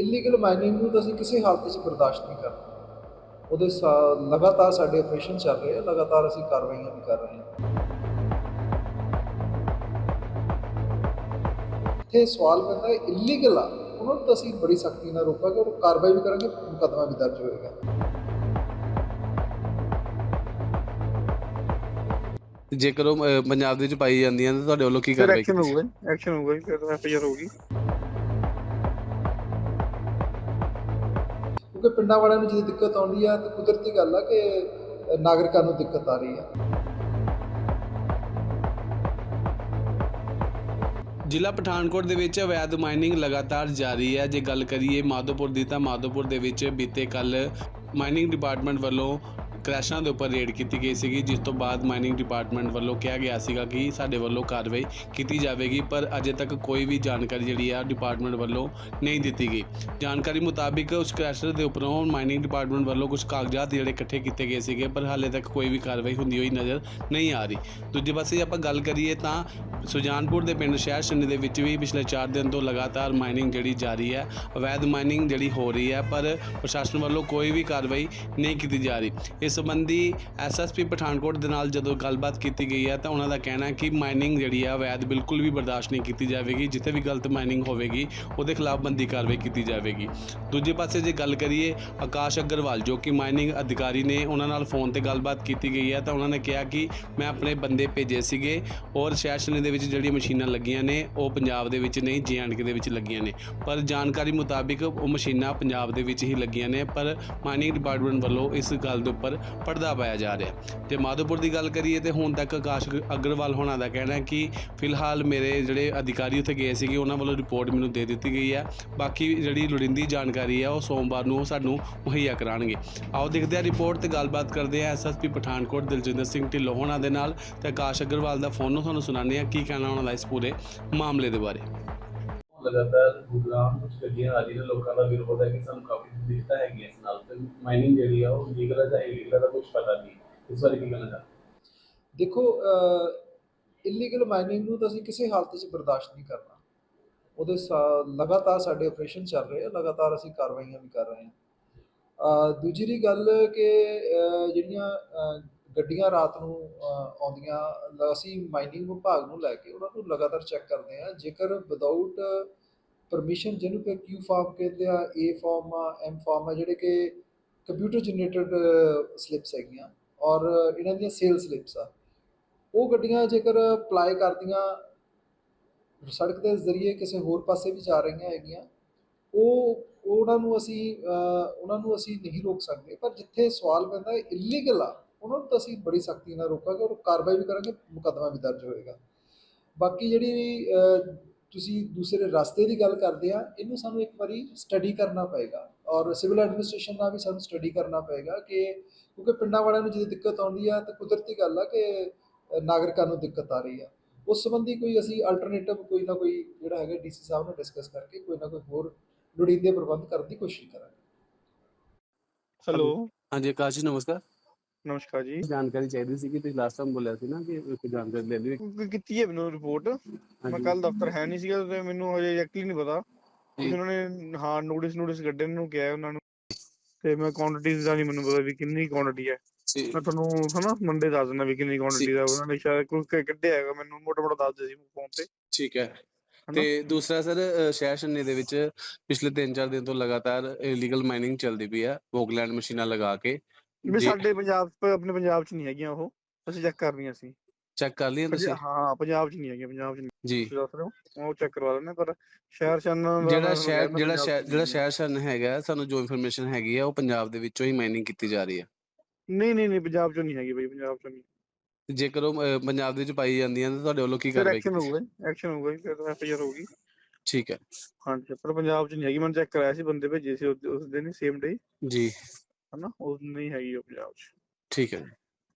Illegal mining ਨੂੰ ਤਾਂ ਅਸੀਂ ਕਿਸੇ ਹਾਲਤ ਵਿੱਚ ਬਰਦਾਸ਼ਤ ਨਹੀਂ ਕਰਦੇ ਉਹਦੇ ਲਗਾਤਾਰ ਸਾਡੇ ਆਪਰੇਸ਼ਨ ਚੱਲ ਰਹੇ ਆ ਲਗਾਤਾਰ ਅਸੀਂ ਕਾਰਵਾਈਆਂ ਵੀ ਕਰ ਰਹੇ ਹਾਂ। ਇੱਥੇ ਸਵਾਲ ਪੈਂਦਾ ਹੈ ਇਲੀਗਲ ਆ ਉਹਨਾਂ ਨੂੰ ਤਾਂ ਅਸੀਂ ਬੜੀ ਸਖਤੀ ਨਾਲ ਰੋਕਾਂਗੇ ਔਰ ਕਾਰਵਾਈ ਵੀ ਕਰਾਂਗੇ ਮੁਕੱਦਮਾ ਵੀ ਦਰਜ ਹੋਏਗਾ। ਜੇਕਰ ਉਹ ਪੰਜਾਬ ਦੇ ਵਿੱਚ ਪਾਈ ਜਾਂਦੀਆਂ ਤਾਂ ਤੁਹਾਡੇ ਵੱਲੋਂ ਕੀ ਕਾਰਵਾਈ ਐਕਸ਼ਨ ਹੋਊਗਾ ਐਕਸ਼ਨ ਹੋਊਗਾ ਫਿਰ ਐਫ ਆਈ ਆਰ ਹੋਊਗੀ। ਕਿਉਂਕਿ ਪਿੰਡਾਂ ਵਾਲਿਆਂ ਨੂੰ ਜਦੋਂ ਦਿੱਕਤ ਆਉਂਦੀ ਆ ਤਾਂ ਕੁਦਰਤੀ ਗੱਲ ਆ ਕਿ ਨਾਗਰਿਕਾਂ ਨੂੰ ਦਿੱਕਤ ਆ ਰਹੀ ਆ। ਜ਼ਿਲ੍ਹਾ ਪਠਾਨਕੋਟ ਦੇ ਵਿੱਚ ਅਵੈਧ ਮਾਈਨਿੰਗ ਲਗਾਤਾਰ ਜਾਰੀ ਹੈ। ਜੇ ਗੱਲ ਕਰੀਏ ਮਾਧੋਪੁਰ ਦੀ ਤਾਂ ਮਾਧੋਪੁਰ ਦੇ ਵਿੱਚ ਬੀਤੇ ਕੱਲ ਮਾਈਨਿੰਗ ਡਿਪਾਰਟਮੈਂਟ ਵੱਲੋਂ ਕ੍ਰੈਸ਼ਾਂ ਦੇ ਉੱਪਰ ਰੇਡ ਕੀਤੀ ਗਈ ਸੀਗੀ, ਜਿਸ ਤੋਂ ਬਾਅਦ ਮਾਈਨਿੰਗ ਡਿਪਾਰਟਮੈਂਟ ਵੱਲੋਂ ਕਿਹਾ ਗਿਆ ਸੀਗਾ ਕਿ ਸਾਡੇ ਵੱਲੋਂ ਕਾਰਵਾਈ ਕੀਤੀ ਜਾਵੇਗੀ, ਪਰ ਅਜੇ ਤੱਕ ਕੋਈ ਵੀ ਜਾਣਕਾਰੀ ਜਿਹੜੀ ਆ ਡਿਪਾਰਟਮੈਂਟ ਵੱਲੋਂ ਨਹੀਂ ਦਿੱਤੀ ਗਈ। ਜਾਣਕਾਰੀ ਮੁਤਾਬਿਕ ਉਸ ਕ੍ਰੈਸ਼ਰ ਦੇ ਉੱਪਰੋਂ ਮਾਈਨਿੰਗ ਡਿਪਾਰਟਮੈਂਟ ਵੱਲੋਂ ਕੁਝ ਕਾਗਜ਼ਾਤ ਜਿਹੜੇ ਇਕੱਠੇ ਕੀਤੇ ਗਏ ਸੀਗੇ, ਪਰ ਹਾਲੇ ਤੱਕ ਕੋਈ ਵੀ ਕਾਰਵਾਈ ਹੁੰਦੀ ਹੋਈ ਨਜ਼ਰ ਨਹੀਂ ਆ ਰਹੀ। ਦੂਜੇ ਪਾਸੇ ਜੇ ਆਪਾਂ ਗੱਲ ਕਰੀਏ ਤਾਂ ਸੁਜਾਨਪੁਰ ਦੇ ਪਿੰਡ ਸ਼ਹਿਰ ਸ਼ਨੀ ਦੇ ਵਿੱਚ ਵੀ ਪਿਛਲੇ 4 ਦਿਨ ਤੋਂ ਲਗਾਤਾਰ ਮਾਈਨਿੰਗ ਜਿਹੜੀ ਜਾਰੀ ਹੈ, ਅਵੈਧ ਮਾਈਨਿੰਗ ਜਿਹੜੀ ਹੋ ਰਹੀ ਹੈ, ਪਰ ਪ੍ਰਸ਼ਾਸਨ ਵੱਲੋਂ ਕੋਈ ਵੀ ਕਾਰਵਾਈ ਨਹੀਂ ਕੀਤੀ ਜਾ ਰਹੀ। ਇਸ ਸੰਬੰਧੀ ਐਸਐਸਪੀ ਪਠਾਨਕੋਟ ਦੇ ਨਾਲ ਜਦੋਂ ਗੱਲਬਾਤ ਕੀਤੀ ਗਈ ਹੈ ਤਾਂ ਉਹਨਾਂ ਦਾ ਕਹਿਣਾ ਹੈ ਕਿ ਮਾਈਨਿੰਗ ਜਿਹੜੀ ਆ, ਵੈਦ ਬਿਲਕੁਲ ਵੀ ਬਰਦਾਸ਼ਤ ਨਹੀਂ ਕੀਤੀ ਜਾਵੇਗੀ, ਜਿੱਥੇ ਵੀ ਗਲਤ ਮਾਈਨਿੰਗ ਹੋਵੇਗੀ, ਉਹਦੇ ਖਿਲਾਫ ਬੰਦੀ ਕਾਰਵਾਈ ਕੀਤੀ ਜਾਵੇਗੀ। ਦੂਜੇ ਪਾਸੇ ਜੇ ਗੱਲ ਕਰੀਏ ਆਕਾਸ਼ ਅਗਰਵਾਲ, ਜੋ ਕਿ ਮਾਈਨਿੰਗ ਅਧਿਕਾਰੀ ਨੇ ਉਹਨਾਂ ਨਾਲ ਫੋਨ ਤੇ ਗੱਲਬਾਤ ਕੀਤੀ ਗਈ ਹੈ ਤਾਂ ਉਹਨਾਂ ਨੇ ਕਿਹਾ ਕਿ ਮੈਂ ਆਪਣੇ ਬੰਦੇ ਭੇਜੇ ਸੀਗੇ ਔਰ ਸ਼ਹਿਰ ਦੇ ਵਿੱਚ ਜਿਹੜੀਆਂ ਮਸ਼ੀਨਾਂ ਲੱਗੀਆਂ ਨੇ, ਉਹ ਪੰਜਾਬ ਦੇ ਵਿੱਚ ਨਹੀਂ ਕੇ ਦੇ ਵਿੱਚ ਲੱਗੀਆਂ ਨੇ। ਪਰ ਜਾਣਕਾਰੀ ਮੁਤਾਬਿਕ ਉਹ ਮਸ਼ੀਨਾਂ ਪੰਜਾਬ ਦੇ ਵਿੱਚ ਹੀ ਲੱਗੀਆਂ ਨੇ, ਪਰ ਮਾਈਨਿੰਗ ਡਿਪਾਰਟਮੈਂਟ ਵੱਲੋਂ ਇਸ ਗੱਲ ਦੇ ਉੱਪਰ ਪਰਦਾ ਪਾਇਆ ਜਾ ਰਿਹਾ। ਤੇ ਮਾਧੋਪੁਰ ਦੀ ਗੱਲ ਕਰੀਏ ਤੇ ਹੁਣ ਤੱਕ ਆਕਾਸ਼ ਅਗਰਵਾਲ ਹੋਣਾ ਦਾ ਕਹਿਣਾ ਹੈ ਕਿ ਫਿਲਹਾਲ ਮੇਰੇ ਜਿਹੜੇ ਅਧਿਕਾਰੀ ਉੱਥੇ ਗਏ ਸੀਗੇ, ਉਹਨਾਂ ਵੱਲੋਂ ਰਿਪੋਰਟ ਮੈਨੂੰ ਦੇ ਦਿੱਤੀ ਗਈ ਹੈ। ਬਾਕੀ ਜਿਹੜੀ ਲੋੜੀਂਦੀ ਜਾਣਕਾਰੀ ਹੈ, ਉਹ ਸੋਮਵਾਰ ਨੂੰ ਸਾਨੂੰ ਮੁਹੱਈਆ ਕਰਾਉਣਗੇ। ਆਓ ਦੇਖਦੇ ਹਾਂ ਰਿਪੋਰਟ ਤੇ ਗੱਲਬਾਤ ਕਰਦੇ ਹਾਂ ਐਸਐਸਪੀ ਪਠਾਨਕੋਟ ਦਿਲਜਿੰਦਰ ਸਿੰਘ ਢਿੱਲੋਂ ਹੋਣਾ ਦੇ ਨਾਲ। ਤੇ ਆਕਾਸ਼ ਅਗਰਵਾਲ ਦਾ ਫੋਨ ਨੂੰ ਤੁਹਾਨੂੰ ਸੁਣਾਉਂਦੇ ਹਾਂ, ਕੀ ਕਹਿਣਾ ਉਹਨਾਂ ਦਾ ਇਸ ਪੂਰੇ ਮਾਮਲੇ ਦੇ ਬਾਰੇ। ਲਗਾਤਾਰ ਗੁਰਗਾਮ ਕੁਝ ਗੱਡੀਆਂ ਆ ਰਹੀਆਂ ਲੋਕਾਂ ਦਾ ਵਿਰੋਧ ਹੈ ਕਿ ਸਾਨੂੰ ਕਾਫੀ ਦਿੱਕਤਾਂ ਹੈਗੀਆਂ ਇਸ ਨਾਲ ਤੇ ਮਾਈਨਿੰਗ ਜਿਹੜੀ ਆ ਉਹ ਲੀਗਲ ਹੈ ਜਾਂ ਇਲੀਗਲ ਦਾ ਕੁਝ ਪਤਾ ਨਹੀਂ ਇਸ ਬਾਰੇ ਕੀ ਕਹਿਣਾ ਚਾਹੁੰਦੇ ਦੇਖੋ ਇਲੀਗਲ ਮਾਈਨਿੰਗ ਨੂੰ ਤਾਂ ਅਸੀਂ ਕਿਸੇ ਹਾਲਤ ਚ ਬਰਦਾਸ਼ਤ ਨਹੀਂ ਕਰਨਾ। ਉਹਦੇ ਲਗਾਤਾਰ ਸਾਡੇ ਆਪਰੇਸ਼ਨ ਚੱਲ ਰਹੇ ਆ, ਲਗਾਤਾਰ ਅਸੀਂ ਕਾਰਵਾਈਆਂ ਵੀ ਕਰ ਰਹੇ ਹਾਂ। ਦੂਜੀ ਗੱਲ ਕਿ ਜਿਹੜੀਆਂ ਗੱਡੀਆਂ ਰਾਤ ਨੂੰ ਆਉਂਦੀਆਂ ਅਸੀਂ ਮਾਈਨਿੰਗ ਵਿਭਾਗ ਨੂੰ ਲੈ ਕੇ ਉਹਨਾਂ ਨੂੰ ਲਗਾਤਾਰ ਚੈੱਕ ਕਰਦੇ ਹਾਂ। ਜੇਕਰ ਵਿਦਆਊਟ ਪਰਮਿਸ਼ਨ ਜਿਹਨੂੰ ਕਿ ਕਿਊ ਫਾਰਮ ਕਹਿੰਦੇ ਆ ਏ ਫਾਰਮ ਆ ਐਮ ਫਾਰਮ ਆ, ਜਿਹੜੇ ਕਿ ਕੰਪਿਊਟਰ ਜਨਰੇਟਡ ਸਲਿੱਪਸ ਹੈਗੀਆਂ ਔਰ ਇਹਨਾਂ ਦੀਆਂ ਸੇਲ ਸਲਿੱਪਸ ਆ, ਉਹ ਗੱਡੀਆਂ ਜੇਕਰ ਅਪਲਾਈ ਕਰਦੀਆਂ, ਸੜਕ ਦੇ ਜ਼ਰੀਏ ਕਿਸੇ ਹੋਰ ਪਾਸੇ ਵੀ ਜਾ ਰਹੀਆਂ ਹੈਗੀਆਂ, ਉਹ, ਉਹਨਾਂ ਨੂੰ ਅਸੀਂ ਉਹਨਾਂ ਨੂੰ ਅਸੀਂ ਨਹੀਂ ਰੋਕ ਸਕਦੇ। ਪਰ ਜਿੱਥੇ ਸਵਾਲ ਪੈਂਦਾ ਇਲੀਗਲ ਆ ਉਹਨਾਂ ਨੂੰ ਤਾਂ ਅਸੀਂ ਬੜੀ ਸਖਤੀ ਨਾਲ ਰੋਕਾਂਗੇ ਔਰ ਕਾਰਵਾਈ ਵੀ ਕਰਾਂਗੇ ਮੁਕੱਦਮਾ ਵੀ ਦਰਜ ਹੋਏਗਾ। ਬਾਕੀ ਜਿਹੜੀ ਤੁਸੀਂ ਦੂਸਰੇ ਰਸਤੇ ਦੀ ਗੱਲ ਕਰਦੇ ਆ ਇਹਨੂੰ ਸਾਨੂੰ ਇੱਕ ਵਾਰੀ ਸਟੱਡੀ ਕਰਨਾ ਪਏਗਾ ਔਰ ਸਿਵਲ ਐਡਮਿਨਿਸਟ੍ਰੇਸ਼ਨ ਨਾਲ ਵੀ ਸਾਨੂੰ ਸਟੱਡੀ ਕਰਨਾ ਪਏਗਾ ਕਿ ਕਿਉਂਕਿ ਪਿੰਡਾਂ ਵਾਲਿਆਂ ਨੂੰ ਜਦੋਂ ਦਿੱਕਤ ਆਉਂਦੀ ਆ ਤਾਂ ਕੁਦਰਤੀ ਗੱਲ ਆ ਕਿ ਨਾਗਰਿਕਾਂ ਨੂੰ ਦਿੱਕਤ ਆ ਰਹੀ ਆ। ਉਸ ਸੰਬੰਧੀ ਕੋਈ ਅਸੀਂ ਅਲਟਰਨੇਟਿਵ ਕੋਈ ਨਾ ਕੋਈ ਜਿਹੜਾ ਹੈਗਾ ਡੀਸੀ ਸਾਹਿਬ ਨਾਲ ਡਿਸਕਸ ਕਰਕੇ ਕੋਈ ਨਾ ਕੋਈ ਹੋਰ ਲੋੜੀਂਦੇ ਪ੍ਰਬੰਧ ਕਰਨ ਦੀ ਕੋਸ਼ਿਸ਼ ਕਰਾਂਗੇ। ਹੈਲੋ। ਹਾਂਜੀ ਆਕਾਸ਼ ਜੀ ਨਮਸਕਾਰ। ਨਮਸਕਾਰ ਜੀ। ਜਾਣਕਾਰੀ ਚਾਹੀਦੀ ਸੀ ਕਿ ਤੁਸੀਂ ਲਾਸਟ ਟਾਈਮ ਬੋਲਿਆ ਸੀ ਨਾ ਕਿ ਕੋਈ ਜਾਣਕਾਰੀ ਲੈ ਲਈ। ਕੀਤੀ ਹੈ ਮੈਨੂੰ ਰਿਪੋਰਟ ਮੈਂ ਕੱਲ ਦਫ਼ਤਰ ਹੈ ਨਹੀਂ ਸੀਗਾ ਤੇ ਮੈਨੂੰ ਹਜੇ ਐਗਜ਼ੈਕਟਲੀ ਨਹੀਂ ਪਤਾ। ਉਹਨਾਂ ਨੇ ਹਾਂ ਨੋਟਿਸ ਨੋਟਿਸ ਕੱਢਣ ਨੂੰ ਕਿਹਾ ਉਹਨਾਂ ਨੂੰ। ਤੇ ਮੈਂ ਕੁਆਂਟੀਟੀਜ਼ ਦਾ ਨਹੀਂ ਮੈਨੂੰ ਪਤਾ ਵੀ ਕਿੰਨੀ ਕੁਆਂਟੀਟੀ ਹੈ। ਮੈਂ ਤੁਹਾਨੂੰ ਹਨਾ ਮੰਡੇ ਦੱਸ ਦਿੰਦਾ ਵੀ ਕਿੰਨੀ ਕੁਆਂਟੀਟੀ ਦਾ ਉਹਨਾਂ ਨੇ ਸ਼ਾਇਦ ਕੋਈ ਕੱਢਿਆ ਹੈਗਾ ਮੈਨੂੰ ਮੋਟਾ ਮੋਟਾ ਦੱਸ ਦੇ ਸੀ ਫੋਨ ਤੇ। ਠੀਕ ਹੈ? ਤੇ ਦੂਸਰਾ ਸਰ ਸ਼ਹਿਰ ਸ਼ੰਨੇ ਦੇ ਵਿੱਚ ਪਿਛਲੇ 3-4 ਦਿਨ ਤੋਂ ਲਗਾਤਾਰ ਇਲੀਗਲ ਮਾਈਨਿੰਗ ਚੱਲਦੀ ਪਈ ਆ ਵੋਗਲੈਂਡ ਮਸ਼ੀਨਾਂ ਲਗਾ ਕੇ। ਵੀ। ਸਾਡੇ ਪੰਜਾਬ ਆਪਣੇ ਪੰਜਾਬ 'ਚ ਨਹੀਂ ਹੈਗੀਆਂ ਉਹ ਅਸੀਂ ਚੈੱਕ ਕਰਨੀਆਂ ਸੀ। ਚੈੱਕ ਕਰ ਲਈਆਂ ਤੁਸੀਂ? ਹਾਂ ਪੰਜਾਬ 'ਚ ਨਹੀਂ ਹੈਗੀਆਂ ਪੰਜਾਬ 'ਚ ਨਹੀਂ ਜੀ ਉਹ ਚੈੱਕ ਕਰਵਾ ਲੈਣੇ ਪਰ ਸ਼ਹਿਰ ਸ਼ਨ ਜਿਹੜਾ ਸ਼ਹਿਰ ਜਿਹੜਾ ਸ਼ਹਿਰ ਜਿਹੜਾ ਸ਼ਹਿਰ ਸ਼ਨ ਹੈਗਾ ਸਾਨੂੰ ਜੋ ਇਨਫੋਰਮੇਸ਼ਨ ਹੈਗੀ ਆ ਉਹ ਪੰਜਾਬ ਦੇ ਵਿੱਚੋਂ ਹੀ ਮਾਈਨਿੰਗ ਕੀਤੀ ਜਾ ਰਹੀ ਹੈ ਨਹੀਂ ਨਹੀਂ ਨਹੀਂ ਪੰਜਾਬ 'ਚ ਨਹੀਂ ਹੈਗੀ ਬਈ ਪੰਜਾਬ 'ਚ ਨਹੀਂ। ਜੇਕਰ ਉਹ ਪੰਜਾਬ ਦੇ ਵਿੱਚ ਪਾਈ ਜਾਂਦੀਆਂ ਤਾਂ ਤੁਹਾਡੇ ਵੱਲੋਂ ਕੀ ਕਾਰਵਾਈ ਐਕਸ਼ਨ ਹੋਊਗਾ ਐਕਸ਼ਨ ਹੋਊਗਾ ਜੀ, ਫਿਰ ਐਫ ਆਈ ਆਰ ਹੋਊਗੀ। ਠੀਕ ਹੈ। ਹਾਂਜੀ ਪਰ ਪੰਜਾਬ 'ਚ ਨਹੀਂ ਹੈਗੀ ਮੈਂ ਚੈੱਕ ਕਰਾਇਆ ਸੀ ਬੰਦੇ ਭੇਜੇ ਸੀ ਉਸ ਦਿਨ ਸੇਮ ਡੇ ਜੀ। ਹਨਾ ਉਹ ਨਹੀਂ ਹੈਗੀ ਉਹ ਪੰਜਾਬ 'ਚ। ਠੀਕ ਹੈ